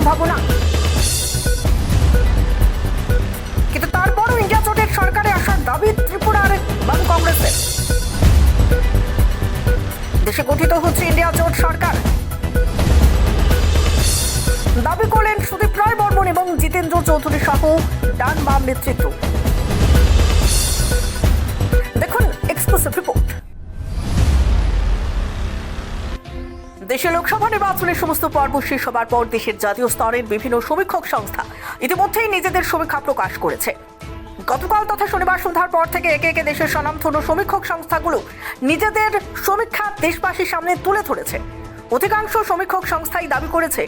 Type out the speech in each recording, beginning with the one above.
সম্ভাবনা। কিন্তু তারপরও ইন্ডিয়া জোটের সরকারে আসার দাবি ত্রিপুরার বাম কংগ্রেসের। দেশে গঠিত হচ্ছে ইন্ডিয়া জোট সরকার। দাবি করলেন সুদীপ রায় বর্মন এবং জিতেন্দ্র চৌধুরী সহ ডান বাম নেতৃত্ব। দেশে লোকসভা নির্বাচনের সমস্ত পর্ব শেষ হবার পর দেশের জাতীয় স্তরের বিভিন্ন সমীক্ষক সংস্থা ইতিমধ্যেই নিজেদের সমীক্ষা প্রকাশ করেছে। গতকাল তথা শনিবার সন্ধ্যার পর থেকে একে একে দেশের স্বনামধন্য সমীক্ষক সংস্থাগুলো নিজেদের সমীক্ষা দেশবাসীর সামনে তুলে ধরেছে। অধিকাংশ সমীক্ষক সংস্থাই দাবি করেছে,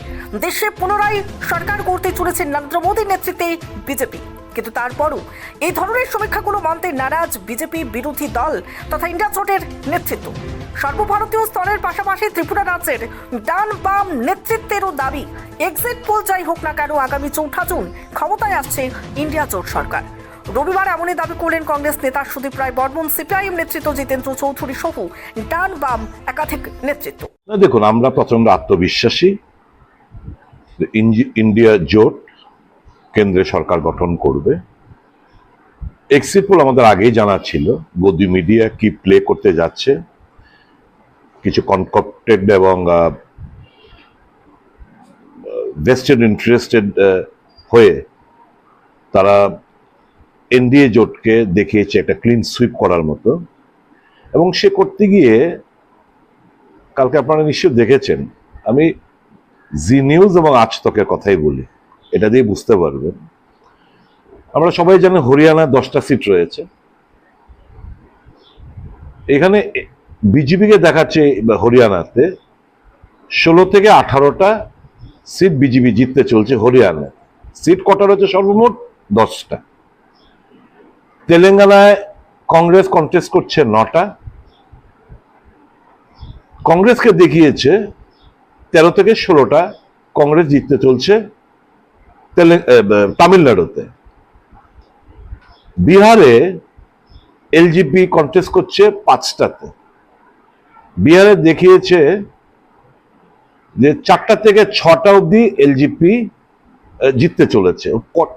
দেশে পুনরায় সরকার করতে চলেছে নরেন্দ্র মোদীর নেতৃত্বে বিজেপি। কিন্তু তারপরও এই ধরনের সমীক্ষাগুলো মানতে নারাজ বিজেপি বিরোধী দল তথা ইন্ডিয়া জোটের নেতৃত্ব। সর্বভারতীয় স্তরের পাশাপাশি ত্রিপুরা রাজ্যের ডান বাম নেতৃত্বেরও দাবি এক্সিট পোল যাই হোক না কেন আগামী চৌঠা জুন ক্ষমতায় আসছে ইন্ডিয়া জোট সরকার। রবিবার এমনই দাবি করলেন কংগ্রেস নেতা সুদীপ রায় বর্মন, সিপিআইএম নেতৃত্ব জিতেন্দ্র চৌধুরী সহ ডান বাম একাধিক নেতৃত্ব। দেখুন, আমরা প্রচণ্ড আত্মবিশ্বাসী। ইন্ডিয়া জোট কেন্দ্রে সরকার গঠন করবে। এক্সিট পোল আমাদের আগেই জানা ছিল। গদি মিডিয়া কি প্লে করতে যাচ্ছে। কিছু কনকপ্টেড এবং ভেস্টেড ইন্টারেস্টেড হয়ে তারা এনডিএ জোটকে দেখিয়েছে একটা ক্লিন সুইপ করার মতো। এবং সে করতে গিয়ে কালকে আপনারা নিশ্চয় দেখেছেন। আমি জি নিউজ এবং আজ তকের কথাই বলি। এটা দিয়ে বুঝতে পারবেন আমরা সবাই জানি হরিয়ানা দশটা সিট রয়েছে। এখানে বিজেপিকে দেখাচ্ছে হরিয়ানাতে ষোলো থেকে আঠারোটা সিট বিজেপি জিততে চলছে হরিয়ানা সিট কটা রয়েছে সর্বমোট? দশটা। তেলেঙ্গানায় কংগ্রেস কন্টেস্ট করছে নটা। কংগ্রেসকে দেখিয়েছে তেরো থেকে ষোলোটা। কংগ্রেস জিততে চলছে তামিলনাড়ুতে। বিহারে এলজিপি কন্টেস্ট করছে পাঁচটাতে। বিহারে দেখিয়েছে যে চারটা থেকে ছটা অবধি এলজিপি জিততে চলেছে।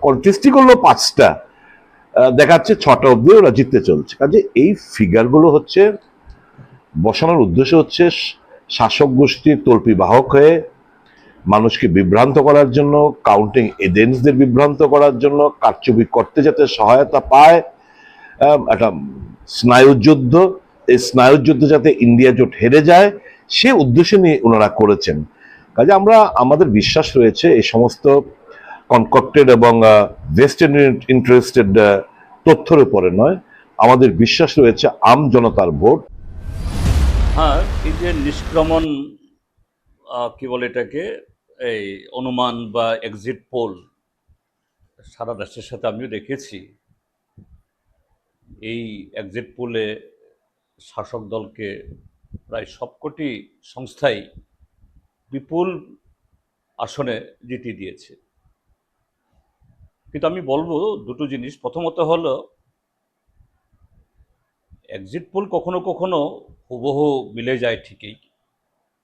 কন্টেস্টই করল পাঁচটা। দেখাচ্ছে ছটা অবধি ওরা জিততে চলছে। কাজে এই ফিগারগুলো হচ্ছে, বসানোর উদ্দেশ্য হচ্ছে শাসক গোষ্ঠীর তল্পি বাহক হয়ে মানুষকে বিভ্রান্ত করার জন্য কাউন্টিং এজেন্টসদের বিভ্রান্ত করার জন্য, কারচুপি করতে যাতে সহায়তা পায় একটা স্নায়ুযুদ্ধ এই স্নায়ুযুদ্ধ যাতে ইন্ডিয়া জোট হেরে যায়, সে উদ্দেশ্য নিয়ে ওনারা করেছেন। কাজে আমরা, আমাদের বিশ্বাস রয়েছে, এই সমস্ত কনকক্টেড এবং ভেস্টেড ইন্টারেস্টেড তথ্যের উপরে নয়। আমাদের বিশ্বাস রয়েছে, আম জনতার ভোট। হ্যাঁ এই যে নিষ্ক্রমণ কি বলে এটাকে? এই অনুমান বা এক্সিট পোল সারা দেশের সাথে আমিও দেখেছি। এই এক্সিট পোলে শাসক দলকে প্রায় সবকটি সংস্থাই বিপুল আসনে জিতিয়ে দিয়েছে। কিন্তু আমি বলব দুটো জিনিস। প্রথমত হলো এক্সিট পোল কখনো কখনো হুবহু মিলে যায় ঠিকই।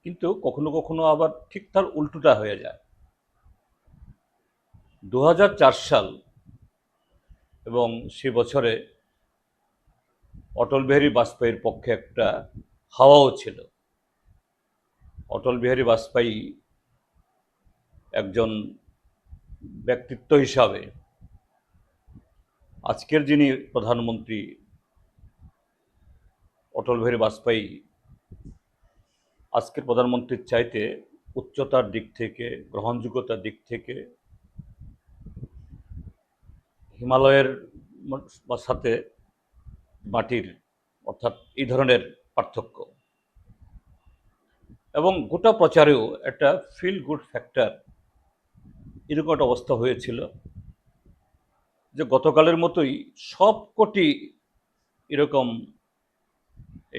কিন্তু কখনো কখনো আবার ঠিক তার উল্টোটা হয়ে যায়। দু হাজার চার সাল এবং সে বছরে অটল বিহারী বাজপেয়ীর পক্ষে একটা হাওয়াও ছিল। অটল বিহারী বাজপেয়ী একজন ব্যক্তিত্ব হিসাবে আজকের যিনি প্রধানমন্ত্রী অটল বিহারী বাজপেয়ী আজকের প্রধানমন্ত্রীর চাইতে উচ্চতার দিক থেকে, গ্রহণযোগ্যতার দিক থেকে হিমালয়ের সাথে মাটির, অর্থাৎ এই ধরনের পার্থক্য। এবং গোটা প্রচারেও একটা ফিল গুড ফ্যাক্টর এরকম একটা অবস্থা হয়েছিল যে গতকালের মতোই সবকটি এরকম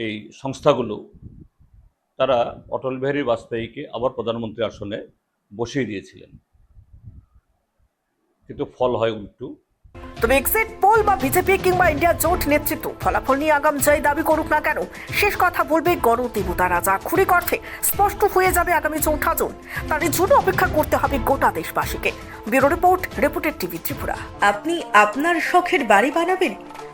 এই সংস্থাগুলো তারা অটল বিহারী বাজপেয়ীকে আবার প্রধানমন্ত্রী আসনে বসিয়ে দিয়েছিলেন। কিন্তু ফল হয় উল্টু। তবে এক্সিট পোল বা বিজেপি কিংবা ইন্ডিয়া জোট নেতৃত্ব ফলাফল নিয়ে আগাম যাই দাবি করুক না কেন শেষ কথা বলবে গড় গণদেবতা রাজা। খুরি অর্থে স্পষ্ট হয়ে যাবে আগামী চৌঠা জুন। তার জন্য অপেক্ষা করতে হবে গোটা দেশবাসীকে। ব্যুরো রিপোর্ট রিপোর্টের টিভি ত্রিপুরা। আপনি আপনার শখের বাড়ি বানাবেন?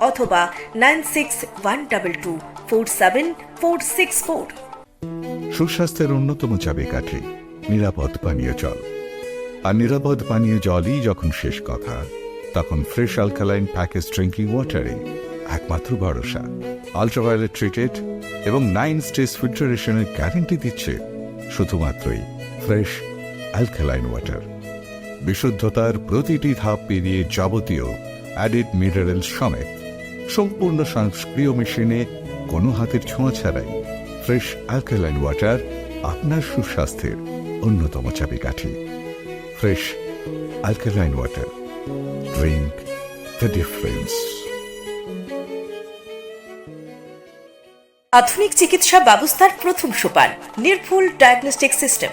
অথবা নাইন সুস্বাস্থ্যের অন্যতম চাবিকাঠি, নিরাপদ পানীয় জল। আর নিরাপদ পানীয় জলই যখন শেষ কথা, তখন ফ্রেশ অ্যালকালাইন প্যাকেজ ড্রিঙ্কিং ওয়াটারে একমাত্র ভরসা। আলট্রাভায়োলেট ট্রিটেড এবং নাইন স্টেজ ফিল্টারেশনের গ্যারেন্টি দিচ্ছে শুধুমাত্রই ফ্রেশ অ্যালকালাইন ওয়াটার। বিশুদ্ধতার প্রতিটি ধাপ পেরিয়ে যাবতীয় অ্যাডিড মিনারেল সমেত সম্পূর্ণ সংস্ক্রিয় মেশিনে কোনো হাতের ছোঁয়া ছাড়াই ফ্রেশ অ্যালকালাইন ওয়াটার আপনার সুস্বাস্থ্যের অন্যতম চাবিকাঠি। Fresh alkaline water drink the difference আধুনিক চিকিৎসা ব্যবস্থার প্রথম সোপান, নির্ভুল ডায়াগনস্টিক সিস্টেম